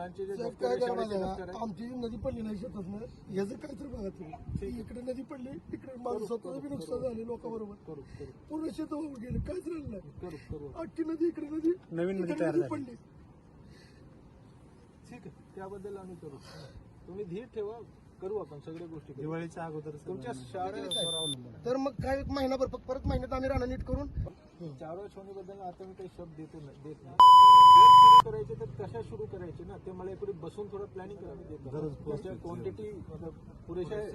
मुलांचे जे साहेब काय आहे, करा शाळेचे माहिती दप्तर आहे आहे का? आमची जी नदी पडली नाही शेतातनं याचं काय तर बघा तुम्ही. इकडे नदी पडली तिकडे माझं स्वतःचं बी नुकसान झाले लोकांबरोबर. करू करू. पूर्ण शेत वाहून गेले काहीच राहिलं नाही. करू करू अख्खी नदी इकडे नदी नवीन नदी इकडे तयार नदी झाली. पडली. ठीक आहे त्याबद्दल आम्ही करू. तुम्ही धीर ठेवा. करू आपण सगळ्या गोष्टी करू. दिवाळीच्या अगोदर. तुमच्या. तर मग काय एक महिनाभर फक्त परत महिन्यात आम्ही राणा नीट करून? चारवा छावणीबद्दल आता मी काही शब्द देतो ना देत नाही. जर सुरू करायचे तर कशा सुरू करायचे ना ते मला इकडे बसून थोडं प्लॅनिंग करावी देत. त्याच्या क्वांटिटी पुरेशा आहे.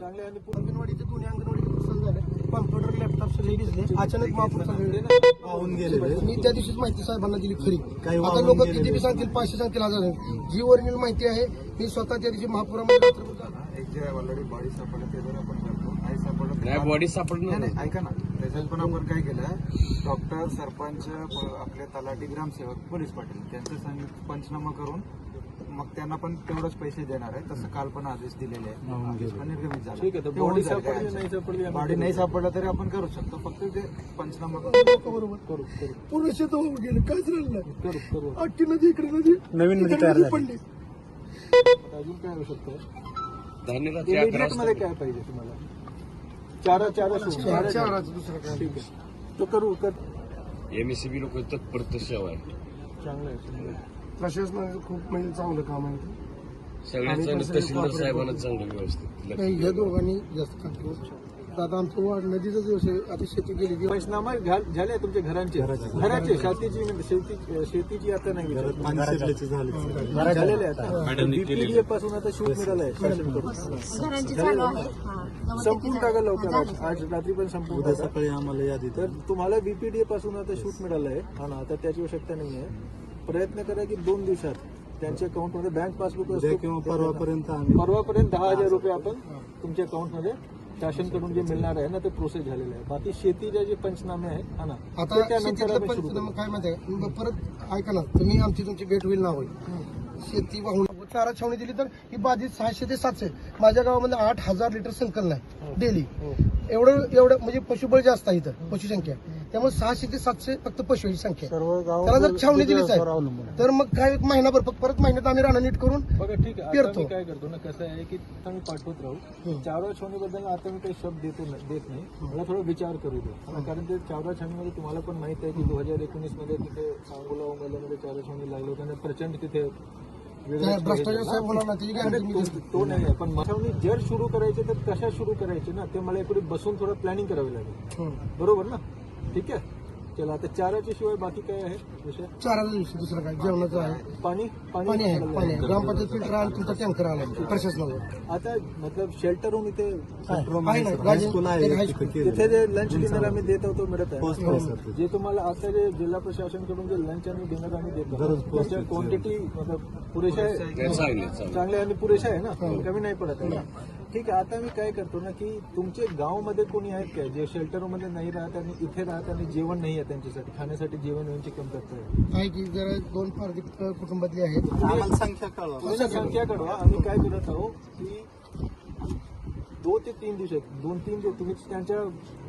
चांगले आणि पूर्ण अंगणवाडीचे दोन्ही अंगणवाडीचे नुकसान झाले. कॉम्प्युटर लॅपटॉप सगळे दिसले. अचानक महापूर सगळे गेलेले. मी त्या दिवशीच माहिती साहेबांना दिली खरी. काही आता वाहून लोक. किती बी सांगतील पाचशे सांगतील हजार सांगतील. जी ओरिजिनल माहिती आहे मी स्वतः त्या दिवशी महापुरामध्ये रात्रभर. एक जे ऑलरेडी बॉडी सापडलं ते जर आपण करतो नाही सापडलं नाही बॉडी सापडणार नाही नाही, ऐका ना. त्याच्यात पण आपण काय केलं डॉक्टर सरपंच प- आपले तलाठी ग्रामसेवक पोलीस पाटील त्यांचं सांगितलं पंचनामा करून मग त्यांना पण तेवढंच पैसे देणार आहे. तसं काल पण आदेश दिलेले आहे आदेश पण निर्गमित झाला. ठीक आहे तर ते होऊन बॉडी जाईल सापडली काय नाही सापडली आम्ही बॉडी. नाही सापडलं तरी आपण करू शकतो. फक्त ते पंचनामा करून लोकांबरोबर करू करू पूर्ण शेत वाहून गेले. काहीच राहिलं नाही. करू नदी इकडे नदी. नवीन नदी इकडे तयार नदी झाली. पडली. आता अजून काय होऊ शकतं? इमिडिएटमध्ये काय पाहिजे तुम्हाला? चारा चारा सुरू चार- चाराचं दुसरं काय? ठीक आहे. तो करू कर. एमएससीबी लोक तत्पर चांगलं आहे चांगलं आहे. प्रशासनाचं खूप म्हणजे चांगलं काम आहे तहसीलदार साहेबांना चांगलं व्यवस्थित लक्ष नाही, या दोघांनी जास्त काम केलं. आता आमचं वाढ नदीचाच व्यवसाय आता शेती गेली की पंचनामा घाल- झाले तुमच्या घरांचे. घराचे. शेतीची म्हणजे शेती शेतीची आता नाही झालेले आता बीपीडीए पासून आता शूट घरांची चालू आहे. हा. संपून टाका लवकर. आज. रात्री पण संपून टाका. सकाळी आम्हाला यादी. तर तुम्हाला बीपीडीए पासून आता शूट मिळालंय. हा ना आता त्याची आवश्यकता नाही आहे प्रयत्न करा की दोन दिवसात त्यांच्या अकाउंटमध्ये बँक पासबुक किंवा परवापर्यंत आम्ही परवापर्यंत दहा हजार रुपये आपण तुमच्या अकाउंटमध्ये शासनकडून जे मिळणार आहे ना ते प्रोसेस झालेलं आहे. बाकी शेतीचे जे पंचनामे आहेत हा ना आता ते त्यानंतर शेतीतलं आम्ही सुरू पंचनामा करू. काय माहिती आहे? मग परत ऐका ना तुम्ही आमची तुमची भेट होईल ना होईल. शेती वाहून चारा छावणी दिली तर ही बाधित सहाशे ते सातशे. माझ्या गावामध्ये आठ हजार लिटर संकलन आहे डेली. हो. एवढं एवढं म्हणजे पशुबळ जास्त आहे इथं पशुसंख्या. त्यामुळे सहाशे ते सातशे फक्त पशुची संख्या आहे. सर्व गाव त्याला जर छावणी दिली त्याच्यावर साहेब अवलंबून आहे. तर मग काय एक महिनाभर फक्त परत महिन्यात आम्ही राणा नीट करून बघा ठीक आहे आता पेरतो. मी काय करतो ना कसं आहे की आता मी पाठवत राहू चावरा छावणीबद्दल आता मी काही शब्द देतो न- देत नाही मला थोडा विचार करू दे कारण ते चावरा छावणीमध्ये तुम्हाला पण माहीत आहे की दोन हजार एकोणीसमध्ये तिथे सांगोला उमेदमध्ये चावरा छावणी लागलं होतं आणि प्रचंड तिथे वेगळंच त्या काही भ्रष्टाचार झालं. साहेब होणार नाही त्याची अरे, गॅरंटी मी तो- देतो. तो नाही आहे पण छावणी जर सुरू करायचे तर कशा सुरू करायचे ना ते मला इकडे बसून थोडं प्लॅनिंग करावी लागेल हं. बरोबर ना ठीक आहे चला आता चाराच्या शिवाय बाकी काय आहे? विषय? चाराचा दिवशी दुसरं काय? जेवणाचं आहे. पाणी? पाणी आहे पाणी आहे. ग्रामपंचायत फिल्टर आहे तुमचा टँकर आला प्रशासनाला. आता मतलब शेल्टर होऊन इथे रूम आहे आहे ना, सर. राजे- हायस्कूल आहे एक एक हायस्कूल. तिथं. जे लंच डिनर आम्ही देत होतो मिळत आहे. तिथे. जे तुम्हाला आता जे जिल्हा प्रशासनकडून जे लंच आणि डिनर आम्ही देतो दररोज त्याच्या आहे. क्वांटिटी पुरेशा आहे. चांगले आणि पुरेशा आहे ना? कमी नाही पडत आहे. ना ठीक आहे आता मी काय करतो ना की तुमचे गावमध्ये कोणी आहेत काय जे शेल्टरमध्ये नाही राहत आणि इथे राहत आणि जेवण नाही आहे त्यांच्यासाठी खाण्यासाठी जेवण यांची कमतरता आहे? आहे की जरा दोन फार कुटुंबातली आहेत. आम्हाला संख्या कळवा. तुम्ही संख्या कळवा. आम्ही काय करत आहोत की दोन ते तीन दिवस आहेत. दोन तीन दिवस तुम्ही त्यांच्या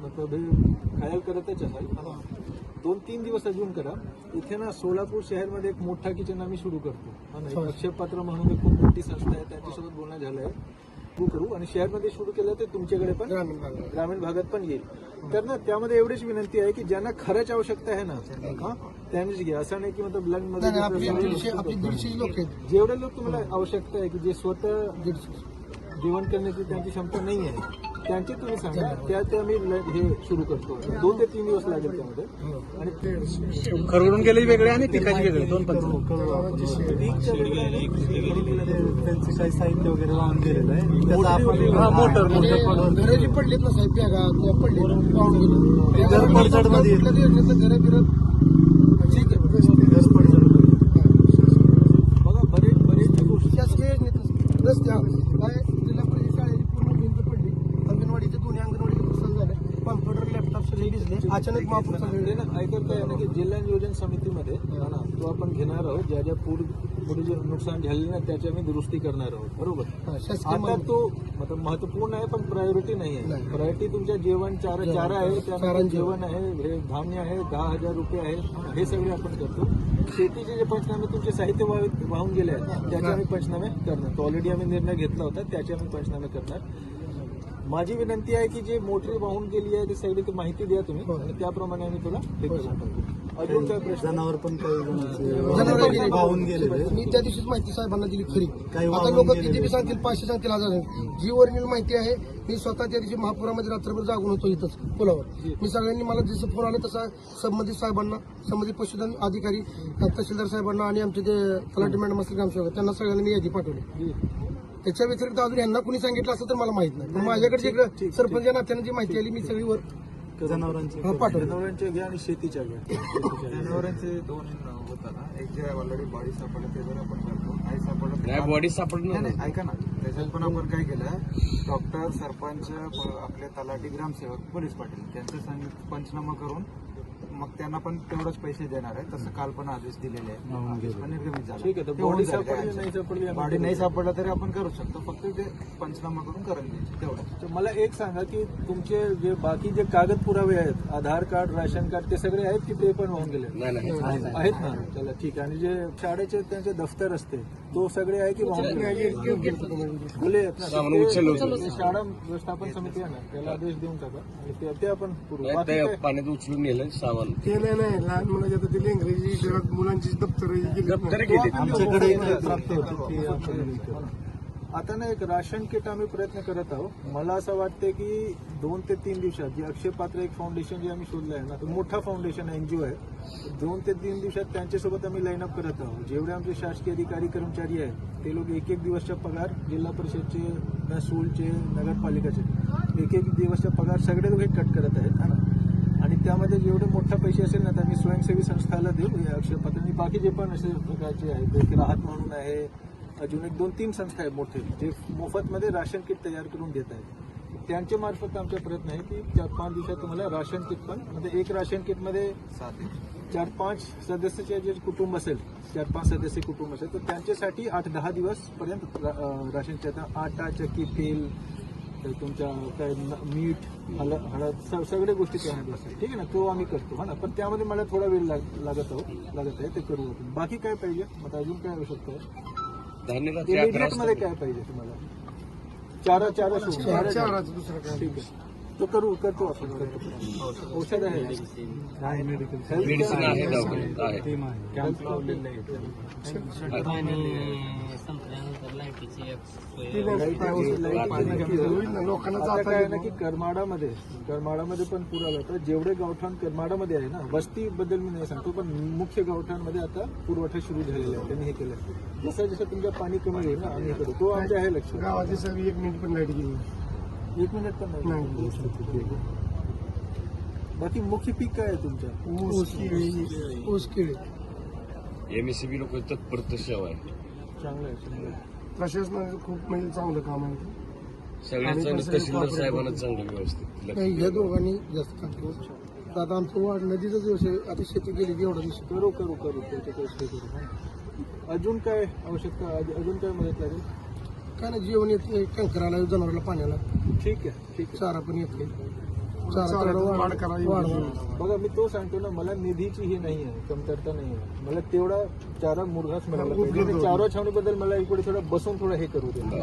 मतलब हे खयाल करतच असाल. दोन तीन दिवस अजून करा. इथे ना सोलापूर शहरमध्ये एक मोठा किचन आम्ही सुरू करतो. हा अक्षयपात्र म्हणून एक खूप मोठी संस्था आहे. त्यांच्यासोबत बोलणं झालंय. सुरू करू आणि शहरमध्ये सुरू केलं तर तुमच्याकडे पण ग्रामीण भागात. ग्रामीण भागात पण येईल. तर ना त्यामध्ये एवढीच विनंती आहे की ज्यांना खरंच आवश्यकता आहे ना हा त्यांनीच घ्या. असं नाही की मतलब लग्नमध्ये लोक जेवढे लोक तुम्हाला आवश्यकता आहे की जे स्वतः जेवण करण्याची त्यांची क्षमता नाही आहे त्यांची तुम्ही सांगा त्या ते आम्ही ल- हे सुरू करतो. दोन ते तीन दिवस लागेल त्यामध्ये. आणि खरवडून गेले वेगळे आणि पिकाचे वेगळे दोन त्यांचे काही साहित्य वगैरे वाहून गेलेलं आहे. त्याचा आपण मोटर मोटर पडलीत ना किंवा पडले पाहून गेले जिल्हा नियोजन समितीमध्ये हा. ना तो आपण घेणार आहोत. ज्या ज्या पूर पुढे जे नुकसान झालेलं ना त्याची आम्ही दुरुस्ती करणार आहोत. बरोबर? आता तो मतलब महत्वपूर्ण आहे पण प्रायोरिटी नाही आहे. प्रायोरिटी तुमच्या जेवण चारा चारा आहे त्यानंतर जेवण. आहे हे धान्य आहे दहा हज़ार रुपये आहे हे सगळे आपण करतो. शेतीचे जे पंचनामे तुमचे साहित्य वाह- वाहून गेले आहेत त्याचे आम्ही पंचनामे करणार. ऑलरेडी आम्ही निर्णय घेतला होता त्याचे आम्ही पंचनामे करणार. माझी विनंती आहे की जे मोटरी वाहून गेली आहे ते सगळी ती माहिती द्या तुम्ही आणि त्याप्रमाणे आम्ही तुला हे करून जनावर पण काही गेले. वाहून गेलेले मी त्या दिवशीच माहिती साहेबांना दिली खरी. काही आता लोक. किती बी सांगतील? पाचशे सांगतील हजार. जी ओरिजिनल माहिती आहे मी स्वतः त्या दिवशी महापुरामध्ये रात्रभर जागून होतो इथंच पुलावर. मी सगळ्यांनी मला जसं फोन आला तसा संबंधित साहेबांना संबंधित पशुधन अधिकारी तहसीलदार साहेबांना आणि आमचे ते तलाठी मॅडम असतील ग्रामसेवक त्यांना सगळ्यांनी मी यादी पाठवली. त्याच्या व्यतिरिक्त अजून यांना कुणी सांगितलं असं तर मला माहीत नाही. माझ्याकडे जे सरपंच नात्यानं जी माहिती आली मी सगळी वर जनावरांचे? हा, जनावरांच्या घ्या आणि शेतीच्या घ्या. शेतीच्या घ्या. जनावरांचे दोन होतात ना एक जे ऑलरेडी बॉडी सापडलं ते जर आपण करतो नाही सापडलं नाही बॉडी सापडणार नाही ऐका ना. त्याच्यात पण आपण काय केलं डॉक्टर सरपंच प- आपले तलाठी ग्रामसेवक पोलीस पाटील त्यांचं सांगित पंचनामा करून मग त्यांना पण तेवढंच पैसे देणार आहे. तसं काल पण आदेश दिलेले आहे आदेश पण निर्गमित झाला. ठीक आहे, होऊन सापडली, बॉडी करू. नाही सापडला तरी आपण करू शकतो. फक्त ते पंचनामा करून करून द्यायचे तेवढं तर मला एक सांगा की तुमचे जे बाकी जे कागद पुरावे आहेत आधार कार्ड राशन कार्ड ते सगळे आहेत की ते पण वाहून गेले? नाही नाही आहेत ना? चला ठीक आहे. आणि जे शाळेचे त्यांचे दफ्तर असते तो सगळे आहे की गेले? होतं. ते शाळा व्यवस्थापन समिती आहे ना त्याला आदेश देऊन टाका. आणि ते- ते आपण? पाण्यात उचलून नेलं सामान ते नाही नाही लहान मुलाच्या आता ते इंग्रजी घरात मुलांची दप्तर दप्तर गेले. आमच्याकडे प्राप्त होतं की आपण आता ना एक राशन किट आम्ही प्रयत्न करत आहोत. मला असं वाटतं की दोन ते तीन दिवसात जे अक्षय पात्र एक फाउंडेशन जे आम्ही शोधलं आहे ना तो मोठा फाउंडेशन एनजीओ आहे. दोन ते तीन दिवसात त्यांच्यासोबत आम्ही लाईन अप करत आहोत. जेवढे आमचे शासकीय अधिकारी कर्मचारी आहेत ते लोक एक एक दिवसचा पगार जिल्हा परिषदचे महसूलचे नगरपालिकेचे. एक एक दिवसचा पगार सगळे लोक हे कट करत आहेत. आणि त्यामध्ये जेवढे मोठा पैसे असेल ना तर आम्ही स्वयंसेवी संस्थाला देऊ हे अक्षय पात्र आणि बाकी जे पण असे प्रकारचे आहेत राहत म्हणून आहे अजून एक दोन तीन संस्था आहेत मोठे जे मोफतमध्ये राशन किट तयार करून देत आहेत. त्यांच्या मार्फत आमचा प्रयत्न आहे की चार पाच दिवसात तुम्हाला राशन किट पण म्हणजे एक राशन किटमध्ये सात चार पाच सदस्याचे जे कुटुंब असेल चार पाच सदस्य कुटुंब असेल तर त्यांच्यासाठी आठ दहा दिवस पर्यंत रा- अं, राशनचे आता आटा चक्की तेल तुमच्या काय मीठ हळद हळद सगळ्या गोष्टी त्यामध्ये असतात ठीक आहे ना? तो आम्ही करतो हा ना? पण त्यामध्ये मला थोडा वेळ लाग- लागत आहो लागत आहे ते करू आपण. बाकी काय पाहिजे? मग अजून काय आवश्यकता आहे? धान्य रात्री अकरा इमिडिएटमध्ये काय पाहिजे तुम्हाला? चारा चारा सोडून. चारा चाराचं दुसरं काय? ठीक आहे. तो करू करतो आपण करतो औषध आहे Health मेडिसिन आहे दवाखान्यात आहे टीम आहे लावलेलं आहे. होईल ना लोकांना जाता काय आहे ना की करमाडामध्ये करमाडामध्ये पण पूर आला होता जेवढे गावठाण करमाडामध्ये आहे ना वस्ती बद्दल मी नाही सांगतो पण मुख्य गावठाणमध्ये आता पुरवठा सुरू झालेला आहे. त्यांनी हे केलं जसं जसं तुमच्या पाणी कमी होईल ना आम्ही करू तो आमच्या आहे लक्ष गावाची सगळी एक मिनिट पण लाईट गेली. एक मिनिट पण नाही. नाही बाकी मुख्य पीक काय आहे तुमच्या? ऊस केळी. ऊस केळी. एमएससीबी लोक तत्पर सेवा आहे. चांगलं आहे चांगलं आहे. प्रशासनाचं खूप म्हणजे चांगलं काम आहे सगळ्यात आणि चांगलं कसं तहसीलदार वापरायचं? साहेबांना चांगलं व्यवस्थित लक्ष नाही, या दोघांनी जास्त काम केलं. तर आता आमचं वाढ नदीचाच व्यवसाय आता शेती केली की एवढा दिसतो करू हा. अजून काय आवश्यकता अज- अजून काय मदत लागेल? काय ना जेवण येते टँकराला जनावराला पाण्याला. ठीक आहे ठीक आहे. चारा पण येते चारा वाढ बघा मी तो सांगतो ना मला निधीची ही नाही आहे कमतरता नाही आहे मला तेवढा चारा मुरघास मिळाला पाहिजे. आणि चारा छावणीबद्दल मला इकडे थोडं बसून थोडं हे करू दे.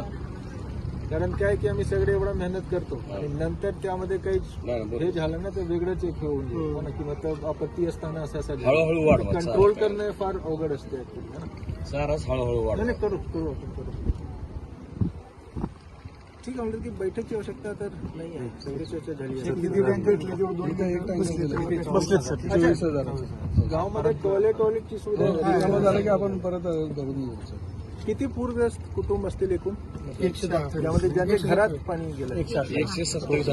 कारण काय की आम्ही सगळे एवढा मेहनत करतो. आणि नंतर त्यामध्ये काही नाही. हे झालं ना तर वेगळंच एक हे होऊन जाईल. हो ना, किंवा तर आपत्ती असताना असं असं हळूहळू वाढवा कंट्रोल चारा. करणं फार अवघड असते. actually, है ना? चाराच हळूहळू नाही वाढवा नाही, करू करू आपण करू. ठीक आहे म्हणजे की बैठकची आवश्यकता तर नाही आहे. सगळी चर्चा झाली आहे. किती दोन टँकर. गावामध्ये टॉयलेट टॉयलेटची सुविधा आहे. झालं. की आपण परत करून घेऊ किती पूरग्रस्त कुटुंब असतील एकूण? त्यामध्ये ज्यांच्या घरात पाणी गेलं. एकशे सत्तावीस